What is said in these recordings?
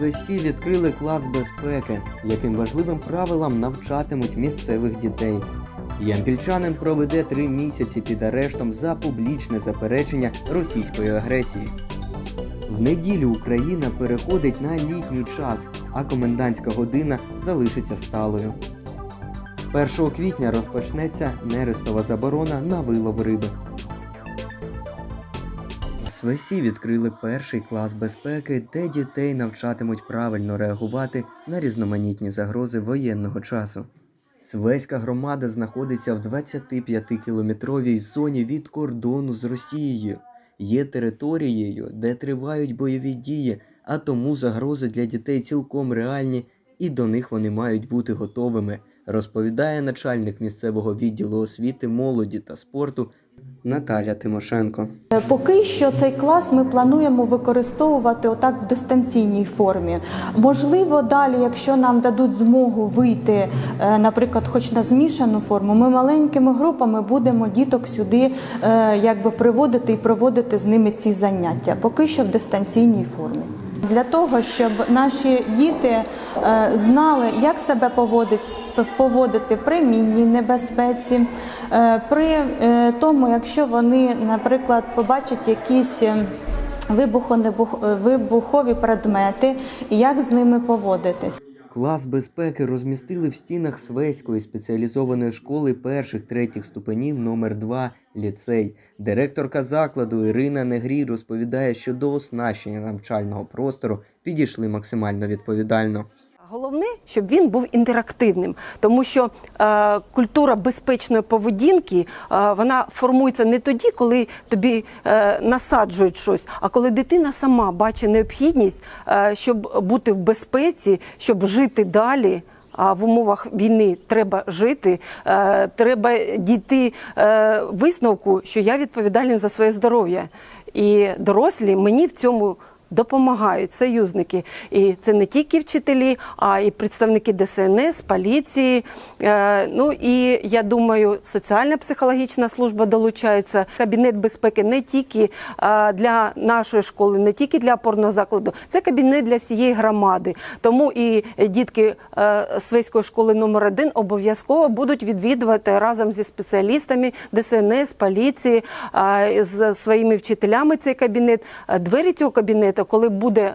СВС відкрили клас безпеки, яким важливим правилам навчатимуть місцевих дітей. Ямпільчанин проведе три місяці під арештом за публічне заперечення російської агресії. В неділю Україна переходить на літній час, а комендантська година залишиться сталою. 1 квітня розпочнеться нерестова заборона на вилов риби. В СВСі відкрили перший клас безпеки, де дітей навчатимуть правильно реагувати на різноманітні загрози воєнного часу. Свеська громада знаходиться в 25-кілометровій зоні від кордону з Росією. Є територією, де тривають бойові дії, а тому загрози для дітей цілком реальні, і до них вони мають бути готовими, розповідає начальник місцевого відділу освіти, молоді та спорту Наталя Тимошенко. Поки що цей клас ми плануємо використовувати отак в дистанційній формі. Можливо, далі, якщо нам дадуть змогу вийти, е, наприклад, хоч на змішану форму, ми маленькими групами будемо діток сюди е, якби приводити і проводити з ними ці заняття. Поки що в дистанційній формі. Для того, щоб наші діти е, знали, як себе поводити, поводити при мінній небезпеці, е, при е, тому, якщо вони, наприклад, побачать якісь вибухові предмети, як з ними поводитись. Клас безпеки розмістили в стінах Свеської спеціалізованої школи перших третіх ступенів номер 2 ліцей. Директорка закладу Ірина Негрій розповідає, що до оснащення навчального простору підійшли максимально відповідально. Головне, щоб він був інтерактивним, тому що е, культура безпечної поведінки е, вона формується не тоді, коли тобі е, насаджують щось, а коли дитина сама бачить необхідність, е, щоб бути в безпеці, щоб жити далі. А в умовах війни треба жити, е, треба дійти е, висновку, що я відповідальний за своє здоров'я. І дорослі мені в цьому допомагають союзники. І це не тільки вчителі, а і представники ДСНС, поліції. Е, Ну і я думаю, соціальна психологічна служба долучається. Кабінет безпеки не тільки для нашої школи, не тільки для опорного закладу, це кабінет для всієї громади. Тому і дітки е, Свейської школи номер 1 обов'язково будуть відвідувати разом зі спеціалістами ДСНС, поліції, з своїми вчителями цей кабінет. Двері цього кабінету, коли буде е,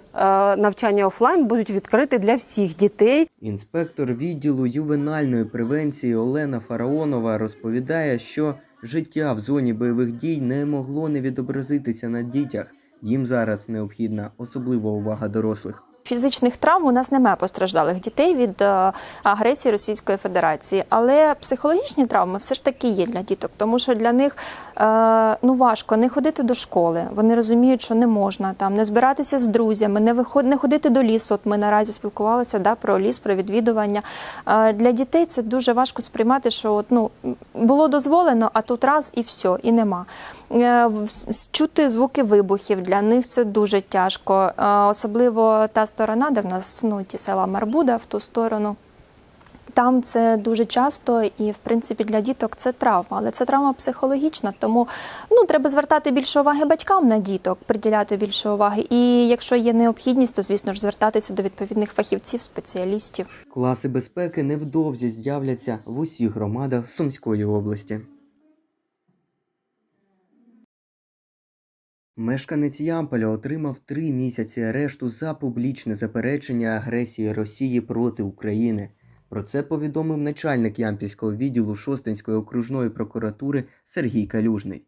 навчання офлайн, будуть відкриті для всіх дітей. Інспектор відділу ювенальної превенції Олена Фараонова розповідає, що життя в зоні бойових дій не могло не відобразитися на дітях. Їм зараз необхідна особлива увага дорослих. Фізичних травм у нас немає постраждалих дітей від е, агресії Російської Федерації, але психологічні травми все ж таки є для діток, тому що для них е, ну важко не ходити до школи. Вони розуміють, що не можна там не збиратися з друзями, не виход, не ходити до лісу. От ми наразі спілкувалися да, про ліс, про відвідування. Е, для дітей це дуже важко сприймати, що от, ну було дозволено, а тут раз і все, і нема. Чути звуки вибухів для них це дуже тяжко, особливо та сторона, де в нас ну, ті села Марбуда в ту сторону. Там це дуже часто, і в принципі для діток це травма, але це травма психологічна. Тому ну треба звертати більше уваги батькам на діток, приділяти більше уваги. І якщо є необхідність, то звісно ж звертатися до відповідних фахівців, спеціалістів. Класи безпеки невдовзі з'являться в усіх громадах Сумської області. Мешканець Ямполя отримав три місяці арешту за публічне заперечення агресії Росії проти України. Про це повідомив начальник Ямпільського відділу Шостинської окружної прокуратури Сергій Калюжний.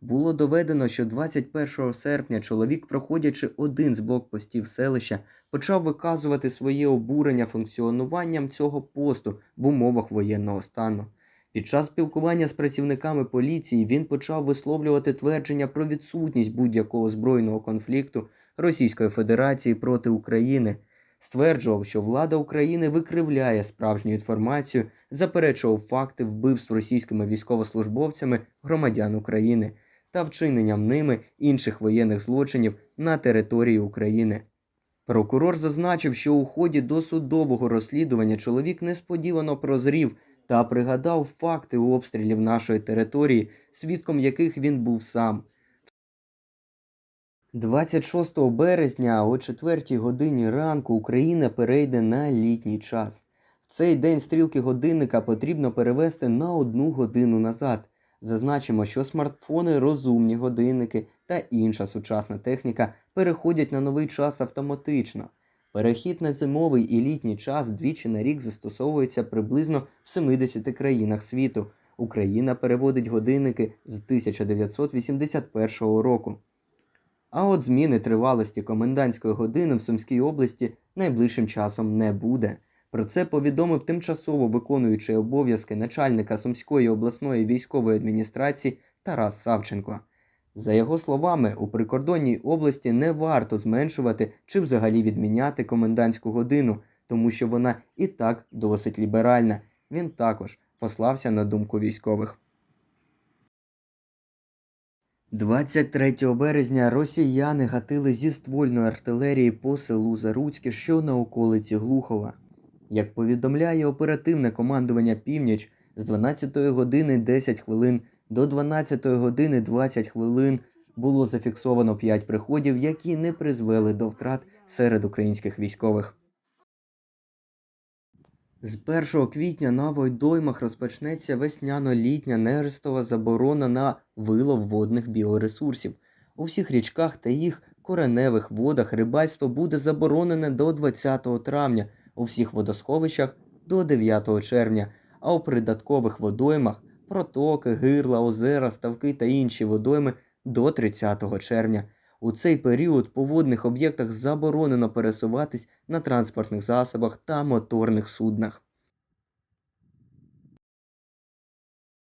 Було доведено, що 21 серпня чоловік, проходячи один з блокпостів селища, почав виказувати своє обурення функціонуванням цього посту в умовах воєнного стану. Під час спілкування з працівниками поліції він почав висловлювати твердження про відсутність будь-якого збройного конфлікту Російської Федерації проти України, стверджував, що влада України викривляє справжню інформацію, заперечував факти вбивств російськими військовослужбовцями громадян України та вчиненням ними інших воєнних злочинів на території України. Прокурор зазначив, що у ході досудового розслідування чоловік несподівано прозрів та пригадав факти обстрілів нашої території, свідком яких він був сам. 26 березня о 4 годині ранку Україна перейде на літній час. В цей день стрілки годинника потрібно перевести на одну годину назад. Зазначимо, що смартфони, розумні годинники та інша сучасна техніка переходять на новий час автоматично. Перехід на зимовий і літній час двічі на рік застосовується приблизно в 70 країнах світу. Україна переводить годинники з 1981 року. А от зміни тривалості комендантської години в Сумській області найближчим часом не буде. Про це повідомив тимчасово виконуючий обов'язки начальника Сумської обласної військової адміністрації Тарас Савченко. За його словами, у прикордонній області не варто зменшувати чи взагалі відміняти комендантську годину, тому що вона і так досить ліберальна. Він також послався на думку військових. 23 березня росіяни гатили зі ствольної артилерії по селу Заруцьке, що на околиці Глухова. Як повідомляє оперативне командування Північ, з 12 години 10 хвилин до 12 години 20 хвилин було зафіксовано 5 приходів, які не призвели до втрат серед українських військових. З 1 квітня на Войдоймах розпочнеться весняно-літня нерестова заборона на вилов водних біоресурсів. У всіх річках та їх кореневих водах рибальство буде заборонене до 20 травня, у всіх водосховищах до 9 червня, а у придаткових водоймах протоки, гирла, озера, ставки та інші водойми до 30 червня. У цей період по водних об'єктах заборонено пересуватись на транспортних засобах та моторних суднах.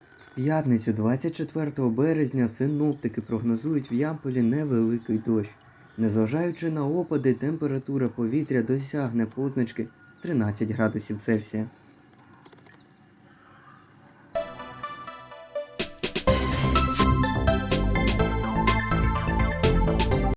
В п'ятницю 24 березня синоптики прогнозують в Ямполі невеликий дощ. Незважаючи на опади, температура повітря досягне позначки 13 градусів Цельсія.